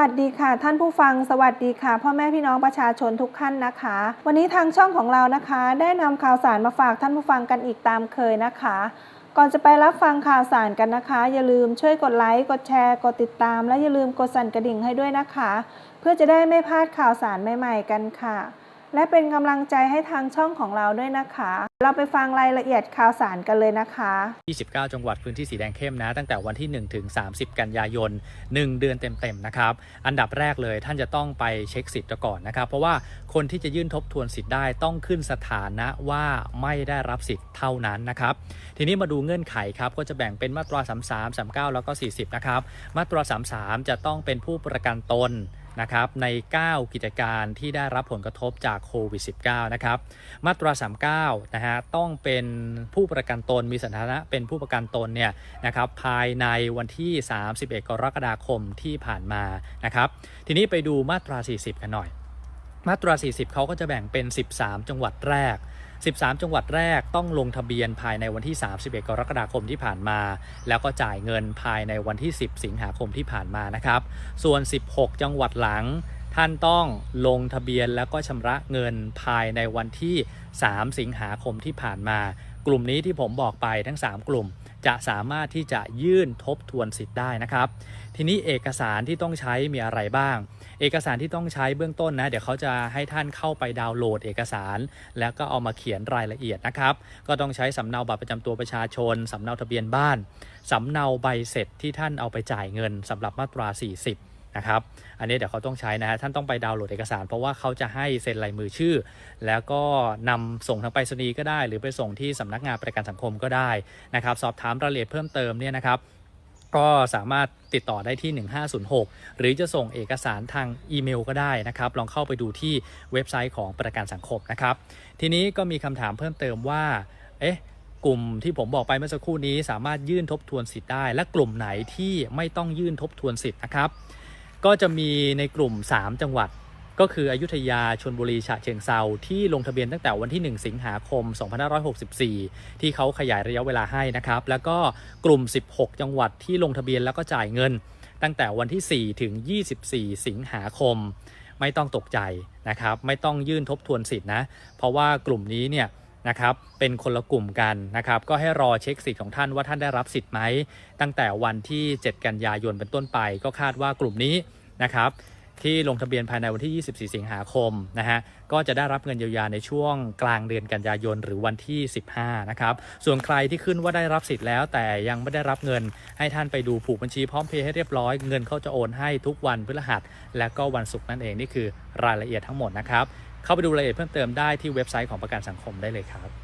วัสดีค่ะ ท่านผู้ฟังสวัสดีค่ะ พ่อแม่พี่น้องประชาชนทุกท่านนะคะ วันนี้ทางช่องของเรานะคะ ได้นำข่าวสารมาฝากท่านผู้ฟังกันอีกตามเคยนะคะ ก่อนจะไปรับฟังข่าวสารกันนะคะ อย่าลืมช่วยกดไลค์กดแชร์ กดติดตาม และอย่าลืมกดสั่นกระดิ่งให้ด้วยนะคะ เพื่อจะได้ไม่พลาดข่าวสารใหม่ ๆ กันค่ะ และเป็นกำลังใจให้ทางช่องของเราด้วยนะคะ เราไปฟังรายละเอียดข่าวสารกันเลยนะคะ 29 จังหวัดพื้นที่สีแดงเข้มนะ ตั้งแต่วันที่ 1 ถึง 30 กันยายน 1 เดือนเต็มๆนะครับ อันดับแรกเลยท่านจะต้องไปเช็คสิทธิ์ก่อนนะครับ เพราะว่าคนที่จะยื่นทบทวนสิทธิ์ได้ต้องขึ้นสถานะว่าไม่ได้รับสิทธิ์เท่านั้นนะครับ ทีนี้มาดูเงื่อนไขครับก็จะแบ่งเป็นมาตรา 33 39 แล้วก็ 40 นะครับ มาตรา 33 จะต้องเป็นผู้ประกันตน นะครับใน 9 กิจการที่ได้รับผลกระทบจากโควิด -19 นะครับมาตรา 39 นะฮะต้องเป็นผู้ประกันตนมีสถานะเป็นผู้ประกันตนเนี่ยนะครับภายในวันที่ 31 กรกฎาคมที่ผ่านมานะครับทีนี้ไปดูมาตรา 40 กันหน่อย มาตรา 40 เขาก็จะแบ่งเป็น 13 จังหวัดแรก 13 จังหวัดแรกต้องลงทะเบียนภายในวันที่ 31 กรกฎาคมที่ผ่านมา แล้วก็จ่ายเงินภายในวันที่ 10 สิงหาคมที่ผ่านมานะครับ ส่วน 16 จังหวัดหลังท่านต้องลงทะเบียนแล้วก็ชำระเงินภายในวันที่ 3 สิงหาคมที่ผ่านมา กลุ่มนี้ที่ผมบอกไปทั้ง 3 กลุ่ม จะสามารถที่จะยื่นทบทวนสิทธิ์ได้นะครับ ทีนี้เอกสารที่ต้องใช้มีอะไรบ้าง เอกสารที่ต้องใช้เบื้องต้นนะ เดี๋ยวเขาจะให้ท่านเข้าไปดาวน์โหลดเอกสาร แล้วก็เอามาเขียนรายละเอียดนะครับ ก็ต้องใช้สำเนาบัตรประจำตัวประชาชนสำเนาทะเบียนบ้านสำเนาใบเสร็จที่ท่านเอาไปจ่ายเงินสำหรับมาตรา 40 นะครับ อันนี้เดี๋ยวเขาต้องใช้นะฮะท่านต้องไปดาวน์โหลดเอกสาร เพราะว่าเขาจะให้เซ็นลายมือชื่อ แล้วก็นำส่งทางไปรษณีย์ก็ได้ หรือไปส่งที่สำนักงานประกันสังคมก็ได้นะครับ สอบถามรายละเอียดเพิ่มเติมเนี่ยนะครับก็สามารถติดต่อได้ที่ 1506 หรือจะส่งเอกสารทางอีเมลก็ได้นะครับ ลองเข้าไปดูที่เว็บไซต์ของประกันสังคมนะครับ ทีนี้ก็มีคำถามเพิ่มเติมว่า เอ๊ะ กลุ่มที่ผมบอกไปเมื่อสักครู่นี้สามารถยื่นทบทวนสิทธิ์ได้ และกลุ่มไหนที่ไม่ต้องยื่นทบทวนสิทธิ์นะครับ ก็จะมีในกลุ่ม 3 จังหวัด ก็คืออยุธยาชนบุรีฉะเชิงเซาที่ลงทะเบียนตั้งแต่วันที่ 1 สิงหาคม 2564 ที่เขาขยายระยะเวลาให้นะครับ แล้วก็กลุ่ม 16 จังหวัดที่ลงทะเบียนแล้วก็จ่ายเงิน ตั้งแต่วันที่ 4 ถึง 24 สิงหาคม ไม่ต้องตกใจนะครับ ไม่ต้องยื่นทบทวนสิทธินะ เพราะว่ากลุ่มนี้เนี่ย นะครับเป็นคนละกลุ่มกันนะครับก็ให้รอเช็คสิทธิ์ของท่านว่าท่านได้รับสิทธิ์ไหมตั้งแต่วันที่ 7 กันยายนเป็นต้นไป ก็คาดว่ากลุ่มนี้นะครับ ที่ลงทะเบียนภายในวันที่ 24 สิงหาคมนะฮะก็จะได้รับเงินเยียวยาในช่วงกลางเดือนกันยายนหรือวันที่ 15 นะครับ ส่วนใครที่ขึ้นว่าได้รับสิทธิ์แล้ว แต่ยังไม่ได้รับเงินให้ท่านไปดูผูกบัญชีพร้อมเพย์ให้เรียบร้อยเงินเขาจะโอนให้ทุกวันพฤหัส และก็วันศุกร์นั่นเองนี่คือรายละเอียดทั้งหมดนะครับเข้าไปดูรายละเอียดเพิ่มเติมได้ที่เว็บไซต์ของประกันสังคมได้เลยครับ